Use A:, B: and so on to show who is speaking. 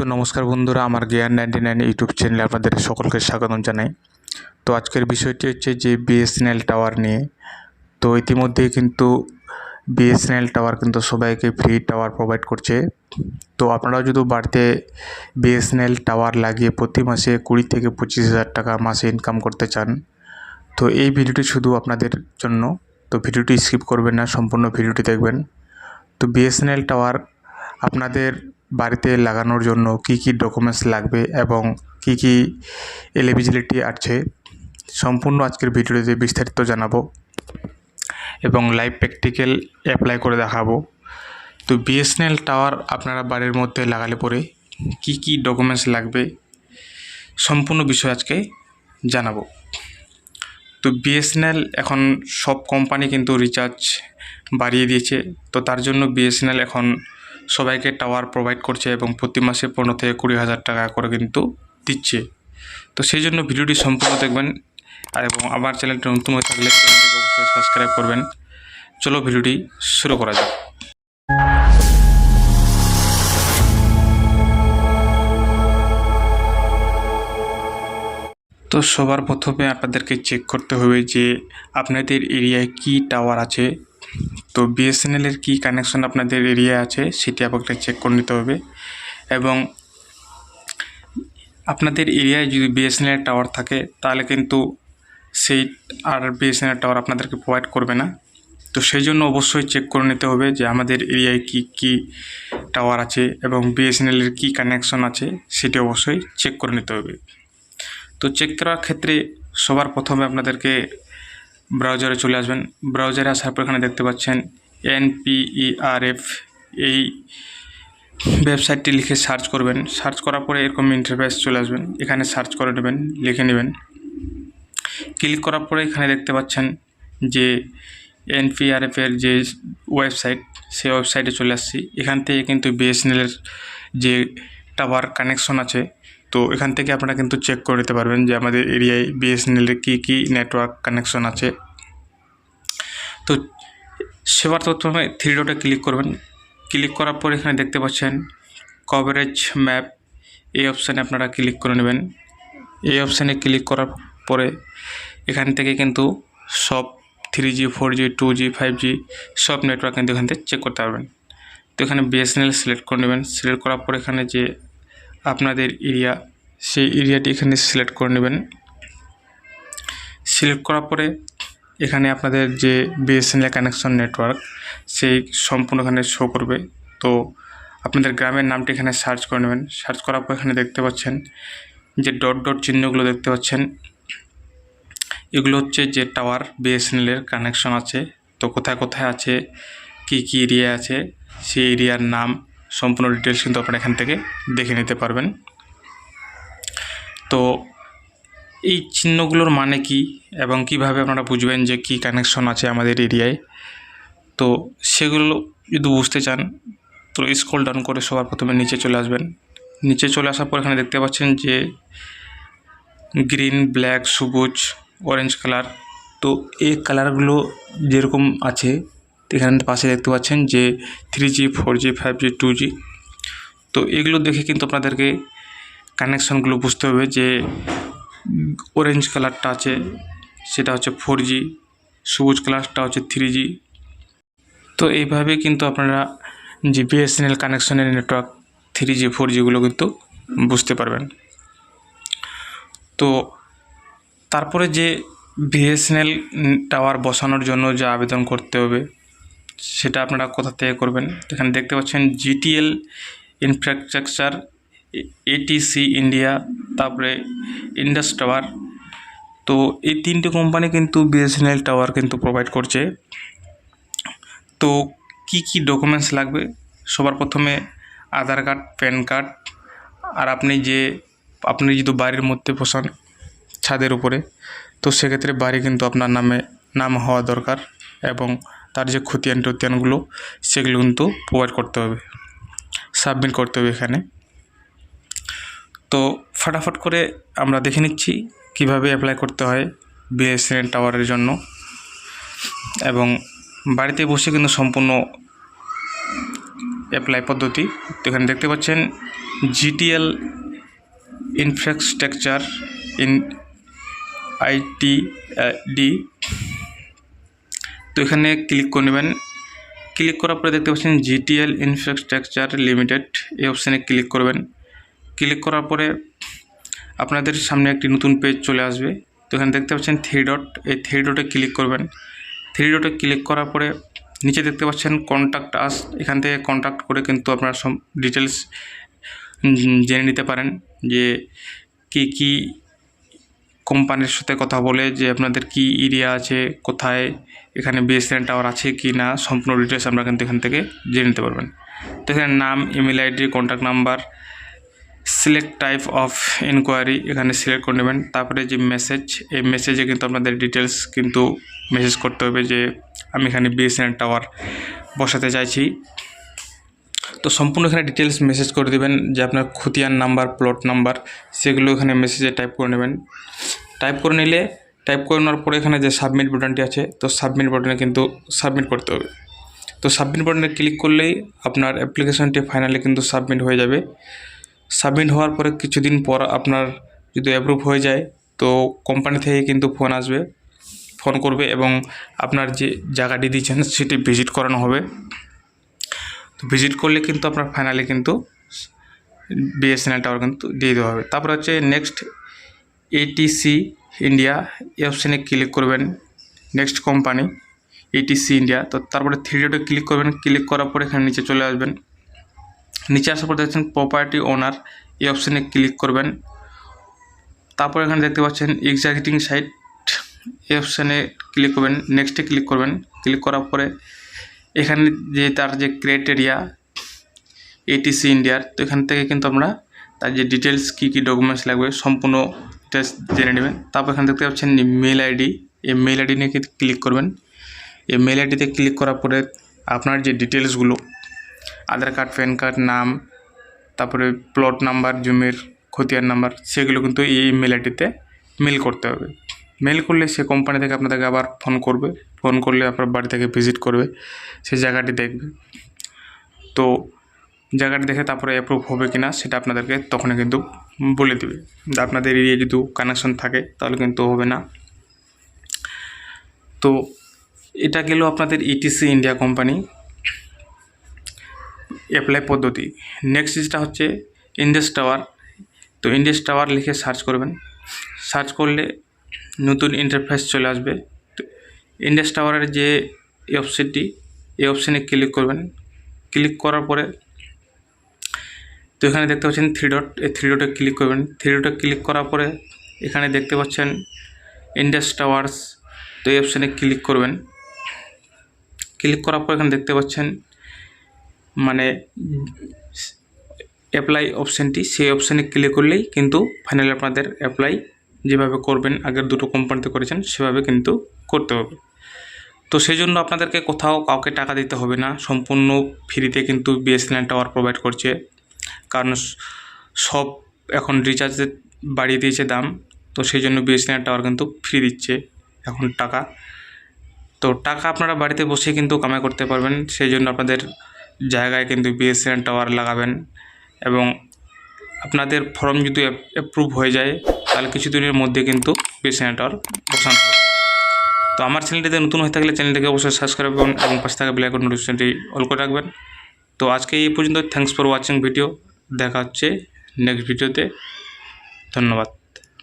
A: তো নমস্কার বন্ধুরা, আমার জ্ঞান নাইনটি নাইন ইউটিউব চ্যানেলে আপনাদের সকলকে স্বাগতম জানাই। তো আজকের বিষয়টি হচ্ছে যে বিএসএনএল টাওয়ার নিয়ে। তো ইতিমধ্যেই কিন্তু বিএসএনএল টাওয়ার কিন্তু সবাইকে ফ্রি টাওয়ার প্রোভাইড করছে। তো আপনারাও যদি বাড়িতে বিএসএনএল টাওয়ার লাগিয়ে প্রতি মাসে কুড়ি থেকে পঁচিশ হাজার টাকা মাসে ইনকাম করতে চান, তো এই ভিডিওটি শুধু আপনাদের জন্য। তো ভিডিওটি স্কিপ করবেন না, সম্পূর্ণ ভিডিওটি দেখবেন। তো বিএসএনএল টাওয়ার আপনাদের বাড়িতে লাগানোর জন্য কি কি ডকুমেন্টস লাগবে এবং কি কি এলিজিবিলিটি আছে, সম্পূর্ণ আজকের ভিডিওতে বিস্তারিত জানাব এবং লাইভ প্র্যাকটিক্যাল অ্যাপ্লাই করে দেখাবো। তো বিএসএনএল টাওয়ার আপনারা বাড়ির মধ্যে লাগালে পরে কি কি ডকুমেন্টস লাগবে, সম্পূর্ণ বিষয় আজকে জানাব। তো বিএসএনএল এখন সব কোম্পানি কিন্তু রিচার্জ বাড়িয়ে দিয়েছে, তো তার জন্য বিএসএনএল এখন সবাইকে টাওয়ার প্রোভাইড করছে এবং প্রতি মাসে পনেরো থেকে কুড়ি হাজার টাকা করে কিন্তু দিচ্ছে। তো সেই জন্য ভিডিওটি সম্পূর্ণ দেখবেন। আর এবং আমার চ্যানেলটি নতুন হয়ে থাকলে অবশ্যই সাবস্ক্রাইব করবেন। চলো ভিডিওটি শুরু করা যাক। তো সবার প্রথমে আপনাদেরকে চেক করতে হবে যে আপনাদের এরিয়ায় কি টাওয়ার আছে। তো বিএসএনএলের কী কানেকশন আপনাদের এরিয়ায় আছে, সেটি আপনাকে চেক করে নিতে হবে। এবং আপনাদের এরিয়ায় যদি বিএসএনএল টাওয়ার থাকে, তাহলে কিন্তু সেই আর বিএসএনএল টাওয়ার আপনাদেরকে প্রোভাইড করবে না। তো সেই জন্য অবশ্যই চেক করে নিতে হবে যে আমাদের এরিয়ায় কি কি টাওয়ার আছে এবং বিএসএনএলের কী কানেকশন আছে, সেটি অবশ্যই চেক করে নিতে হবে। তো চেক করার ক্ষেত্রে সবার প্রথমে আপনাদেরকে ব্রাউজারে চলে আসবেন। ব্রাউজারে আসার পর এখানে দেখতে পাচ্ছেন এনপিইআরএফ এই ওয়েবসাইটটি লিখে সার্চ করবেন। সার্চ করার পরে এরকম ইন্টারফেস চলে আসবেন। এখানে সার্চ করে নেবেন, লিখে নেবেন। ক্লিক করার পরে এখানে দেখতে পাচ্ছেন যে এনপিআরএফের যে ওয়েবসাইট সেই ওয়েবসাইটে চলে আসছি। এখান থেকে কিন্তু বিএসএনএলের যে টাওয়ার কানেকশন আছে, তো এখান থেকে আপনারা কিন্তু চেক করে নিতে পারবেন যে আমাদের এরিয়ায় বিএসএনএলের কী কী নেটওয়ার্ক কানেকশন আছে। তো সেবার প্রথমে থ্রি ডটে ক্লিক করবেন। ক্লিক করার পর এখানে দেখতে পাচ্ছেন কভারেজ ম্যাপ এই অপশানে আপনারা ক্লিক করে নেবেন। এই অপশানে ক্লিক করার পরে এখান থেকে কিন্তু সব three G four G two G five G সব নেটওয়ার্ক কিন্তু এখান থেকে চেক করতে পারবেন। তো এখানে বিএসএনএল সিলেক্ট করে নেবেন। সিলেক্ট করার পর এখানে যে আপনাদের এরিয়া, সেই এরিয়াটি এখানে সিলেক্ট করে নেবেন। সিলেক্ট করার পরে এখানে আপনাদের যে বিএসএনএল কানেকশন নেটওয়ার্ক সেই সম্পূর্ণ এখানে শো করবে। তো আপনাদের গ্রামের নামটি এখানে সার্চ করে নেবেন। সার্চ করার পর এখানে দেখতে পাচ্ছেন যে ডট ডট চিহ্নগুলো দেখতে পাচ্ছেন। এগুলো হচ্ছে যে টাওয়ার বিএসএনএলের কানেকশন আছে। তো কোথায় কোথায় আছে, কি কি এরিয়া আছে, সেই এরিয়ার নাম সম্পূর্ণ ডিটেলস কিন্তু আপনারা এখান থেকে দেখে নিতে পারবেন। তো এই চিহ্নগুলোর মানে কি এবং কীভাবে আপনারা বুঝবেন যে কি কানেকশন আছে আমাদের এরিয়ায়? তো সেগুলো যদি বুঝতে চান, তো স্ক্রল ডাউন করে সবার প্রথমে নিচে চলে আসবেন। নিচে চলে আসার পর এখানে দেখতে পাচ্ছেন যে গ্রিন ব্ল্যাক সবুজ অরেঞ্জ কালার তো এই কালারগুলো যেরকম আছে এখানে পাশে দেখতে পাচ্ছেন যে three G four G five G two G তো এগুলো দেখে কিন্তু আপনাদেরকে কানেকশনগুলো বুঝতে হবে যে অরেঞ্জ কালারটা আছে, সেটা হচ্ছে ফোর জি সবুজ কালারটা হচ্ছে থ্রি জি তো এইভাবে কিন্তু আপনারা যে বিএসএনএল কানেকশনের নেটওয়ার্ক থ্রি জি ফোর জিগুলো কিন্তু বুঝতে পারবেন। তো তারপরে যে বিএসএনএল টাওয়ার বসানোর জন্য যে আবেদন করতে হবে সেটা আপনারা কোথা থেকে করবেন? এখানে দেখতে পাচ্ছেন জিটিএল ইনফ্রাস্ট্রাকচার এটিসি ইন্ডিয়া তারপরে ইন্ডাস টাওয়ার তো এই তিনটে কোম্পানি কিন্তু বিএসএনএল টাওয়ার কিন্তু প্রোভাইড করছে। তো কি কি ডকুমেন্টস লাগবে? সবার প্রথমে আধার কার্ড, প্যান কার্ড, আর আপনি যে, আপনি যদি বাড়ির মধ্যে বসান ছাদের উপরে, তো সেক্ষেত্রে বাড়ি কিন্তু আপনার নামে, নাম হওয়া দরকার এবং তার যে খতিয়ান টতিয়ানগুলো, সেগুলো কিন্তু প্রোভাইড করতে হবে সাবমিট করতে হবে এখানে। তো ফাটাফট করে আমরা দেখে নিচ্ছি কীভাবে অ্যাপ্লাই করতে হয় বিএসএনএল টাওয়ারের জন্য। এবং বাড়িতে বসে কিন্তু সম্পূর্ণ অ্যাপ্লাই পদ্ধতি। তো এখানে দেখতে পাচ্ছেন GTL infrastructure in IT D তো এখানে ক্লিক করে নেবেন। ক্লিক করার পরে দেখতে পাচ্ছেন জিটিএল ইনফ্রাস্ট্রাকচার লিমিটেড এই অপশানে ক্লিক করবেন। ক্লিক করার পরে আপনাদের সামনে একটি নতুন পেজ চলে আসবে। তো এখানে দেখতে পাচ্ছেন থ্রি ডট এই থ্রি ডটে ক্লিক করবেন। থ্রি ডটে ক্লিক করার পরে নিচে দেখতে পাচ্ছেন কন্ট্যাক্ট আস এখান থেকে কন্ট্যাক্ট করে কিন্তু আপনারা সব ডিটেলস জেনে নিতে পারেন যে কী কী কোম্পানির সাথে কথা বলে যে আপনাদের কি এরিয়া আছে, কোথায়, এখানে বিএসএন টাওয়ার আছে কি না সম্পূর্ণ ডিটেলস আপনারা কিন্তু এখান থেকে জেনে নিতে পারবেন। তো এখানে নাম email ID contact number select type of inquiry এখানে সিলেক্ট করে নেবেন। তারপরে যে মেসেজ এই মেসেজে কিন্তু আপনাদের ডিটেলস কিন্তু মেসেজ করতে হবে যে, আমি এখানে বিএসএন টাওয়ার বসাতে চাইছি। তো সম্পূর্ণ এখানে ডিটেলস মেসেজ করে দেবেন, যে আপনার খুতিয়ান নাম্বার প্লট নাম্বার সেগুলো এখানে মেসেজে টাইপ করে নেবেন। টাইপ করে নিলে টাইপ করে নেওয়ার পরে এখানে যে সাবমিট বাটনটি আছে, তো সাবমিট বাটনে কিন্তু সাবমিট করতে হবে। তো সাবমিট বাটনে ক্লিক করলেই আপনার অ্যাপ্লিকেশনটি ফাইনালি কিন্তু সাবমিট হয়ে যাবে। সাবমিট হওয়ার পরে কিছুদিন পর আপনার যদি অ্যাপ্রুভ হয়ে যায়, তো কোম্পানি থেকে কিন্তু ফোন আসবে ফোন করবে এবং আপনার যে জায়গাটি দিয়েছেন, সেটি ভিজিট করানো হবে। তো ভিজিট করলে কিন্তু আপনার ফাইনালি কিন্তু বিএসএনএল টাওয়ার কিন্তু দিয়ে দেওয়া হবে। তারপর হচ্ছে নেক্সট এটিসি ইন্ডিয়া এই অপশানে ক্লিক করবেন নেক্সট কোম্পানি এটিসি ইন্ডিয়া তো তারপরে থ্রি ক্লিক করবেন। ক্লিক করার পরে এখানে নিচে চলে আসবেন। নিচে আসার পর দেখছেন প্রপার্টি ওনার এই অপশানে ক্লিক করবেন। তারপর এখানে দেখতে পাচ্ছেন এক্সাইটিং সাইট এই অপশানে ক্লিক করবেন। নেক্সটে ক্লিক করবেন। ক্লিক করার পরে এখানে যে তার যে ক্রাইটেরিয়া এটিসি ইন্ডিয়ার তো এখান থেকে কিন্তু আমরা তার যে ডিটেলস কী কী ডকুমেন্টস লাগবে সম্পূর্ণ ডিটেলস জেনে নেবেন। তারপর এখানে দেখতে পাচ্ছেন মেল আইডি এই মেল আইডি নিয়ে ক্লিক করবেন। এই মেল আইডিতে ক্লিক করার পরে আপনার যে ডিটেলসগুলো আধার কার্ড প্যান কার্ড নাম, তারপরে প্লট নাম্বার জমির খতিয়ার নাম্বার সেগুলো কিন্তু এই মেল আইডিতে মেল করতে হবে। মেল করলে সে কোম্পানি থেকে আপনাদেরকে আবার ফোন করবে। ফোন করলে আপনার বাড়ি থেকে ভিজিট করবে সেই জায়গাটি দেখবে। তো জায়গাটি দেখে তারপরে অ্যাপ্রুভ হবে কি না সেটা আপনাদেরকে তখনই কিন্তু বলে দেবে। আপনাদের এরিয়া যদি কানেকশন থাকে, তাহলে কিন্তু হবে না। তো এটা গেল আপনাদের ইটিসি ইন্ডিয়া কোম্পানি অ্যাপ্লাই পদ্ধতি। নেক্সট যেটা হচ্ছে ইন্ডাস টাওয়ার তো ইন্ডাস টাওয়ার লিখে সার্চ করবেন। সার্চ করলে নতুন ইন্টারফেস চলে আসবে। তো ইন্ডাস টাওয়ারের যে এই অপশানটি এই অপশানে ক্লিক করবেন। ক্লিক করার পরে তো এখানে দেখতে পাচ্ছেন থ্রি ডট এই থ্রি ডটে ক্লিক করবেন। থ্রি ডটে ক্লিক করার পরে এখানে দেখতে পাচ্ছেন ইন্ডাস টাওয়ার্স তো এই অপশানে ক্লিক করবেন। ক্লিক করার পর এখানে দেখতে পাচ্ছেন মানে অ্যাপ্লাই অপশানটি সেই অপশানে ক্লিক করলেই কিন্তু ফাইনালি আপনাদের অ্যাপ্লাই যেভাবে করবেন, আগের দুটো কোম্পানিতে করেছেন, সেভাবে কিন্তু করতে হবে। তো সেই জন্য আপনাদেরকে কোথাও কাউকে টাকা দিতে হবে না। সম্পূর্ণ ফ্রিতে কিন্তু বিএসএনএল টাওয়ার প্রোভাইড করছে। কারণ সব এখন রিচার্জের বাড়িয়ে দিয়েছে দাম। তো সেই জন্য বিএসএনএল টাওয়ার কিন্তু ফ্রি দিচ্ছে এখন টাকা। তো টাকা আপনারা বাড়িতে বসে কিন্তু কামাই করতে পারবেন। সেই জন্য আপনাদের জায়গায় কিন্তু বিএসএনএল টাওয়ার লাগাবেন এবং আপনাদের ফর্ম যদি অ্যাপ্রুভ হয়ে যায়, তাহলে কিছুদিনের মধ্যে কিন্তু পেশেন্টর বসানো হবে। তো আমার চ্যানেলটিতে নতুন হয়ে থাকলে চ্যানেলটিকে অবশ্যই সাবস্ক্রাইব করুন এবং পাশে থাকা বেল আইকন নোটিফিকেশনটি অল করে রাখবেন। তো আজকে এই পর্যন্ত থ্যাংকস ফর ওয়াচিং ভিডিও দেখা হচ্ছে নেক্সট ভিডিওতে ধন্যবাদ।